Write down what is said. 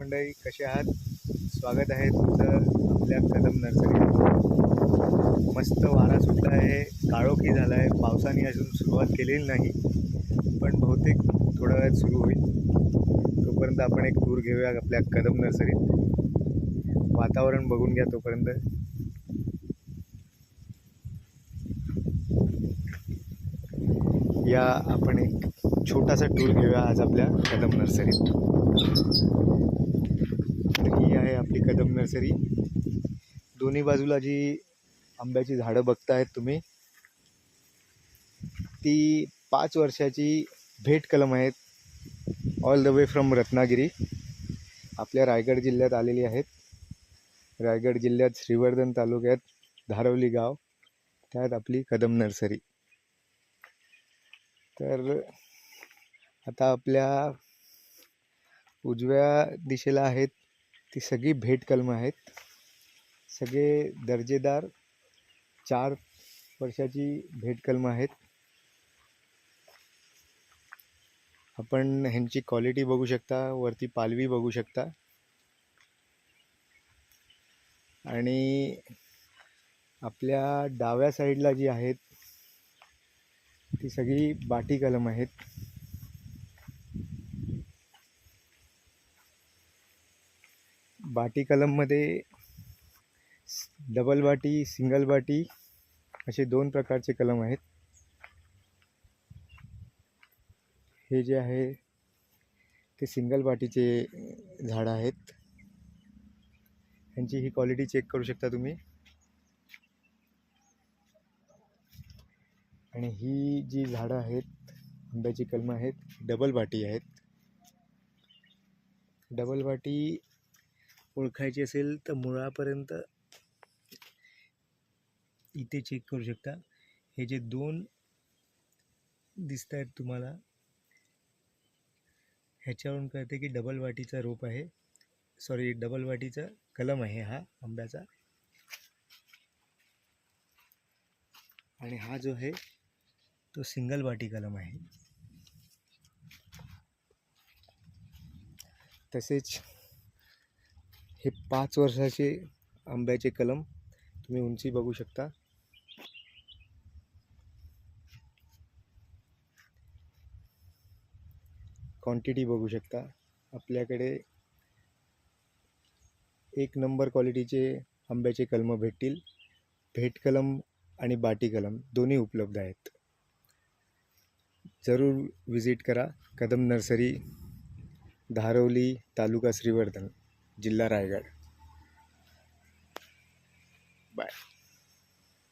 मंडळी कसे आहात? स्वागत आहे तुमचं आपल्या कदम नर्सरी. मस्त वारा सुटला आहे काळोखी झाला आहे पावसाने अजून सुरुवात केलेली नाही पण बहुतेक थोड्या वेळात सुरू होईल. तोपर्यंत आपण एक टूर घेऊया आपल्या कदम नर्सरीत. वातावरण बघून घ्या तोपर्यंत. या आपण एक छोटासा टूर घेऊया आज आपल्या कदम नर्सरीत तर ही आहे आपली कदम नर्सरी. दोन्ही बाजूला जी आंब्याची झाडं बघतायत तुम्ही ती पाच वर्षाची भेट कलम आहेत. All the way from Ratnagiri. आपल्या रायगड जिल्ह्यात आलेली आहेत. रायगड जिल्ह्यात श्रीवर्धन तालुक्यात धारवली गाव त्यात आपली कदम नर्सरी. तर आता आपल्या उजव्या दिशेला आहेत ती सगळी भेट कलमं आहेत. सगळे दर्जेदार चार वर्षाची भेट कलमं आहेत. आपण ह्यांची क्वालिटी बघू शकता वरती पालवी बघू शकता. आणि आपल्या डाव्या साईडला जी आहेत ती सगळी बाटी कलम आहेत. बाटी कलममध्ये डबल बाटी सिंगल बाटी असे दोन प्रकारचे कलम आहेत. हे जे आहे ते सिंगल बाटीचे झाडं आहेत. ह्यांची ही क्वालिटी चेक करू शकता तुम्ही. आणि ही जी झाडं आहेत आंब्याची कलमं आहेत डबल बाटी आहेत. डबल बाटी ओळखायची असेल तर मुळापर्यंत इथे चेक करू शकता. हे जे दोन दिसत आहेत तुम्हाला ह्याच्यावरून कळते की डबल वाटीचा रोप आहे. सॉरी डबल वाटीचा कलम आहे हा आंब्याचा. आणि हा जो आहे तो सिंगल वाटी कलम आहे. तसेच हे पाच वर्षाचे आंब्याचे कलम तुम्ही उंची बघू शकता. क्वांटिटी बघू शकता. आपल्याकडे एक नंबर क्वालिटीचे आंब्याचे कलमं भेटतील. भेट कलम आणि बाटी कलम दोन्ही उपलब्ध आहेत. जरूर विजिट करा. कदम नर्सरी धारवली तालुका श्रीवर्धन. जिल्हा रायगड. बाय.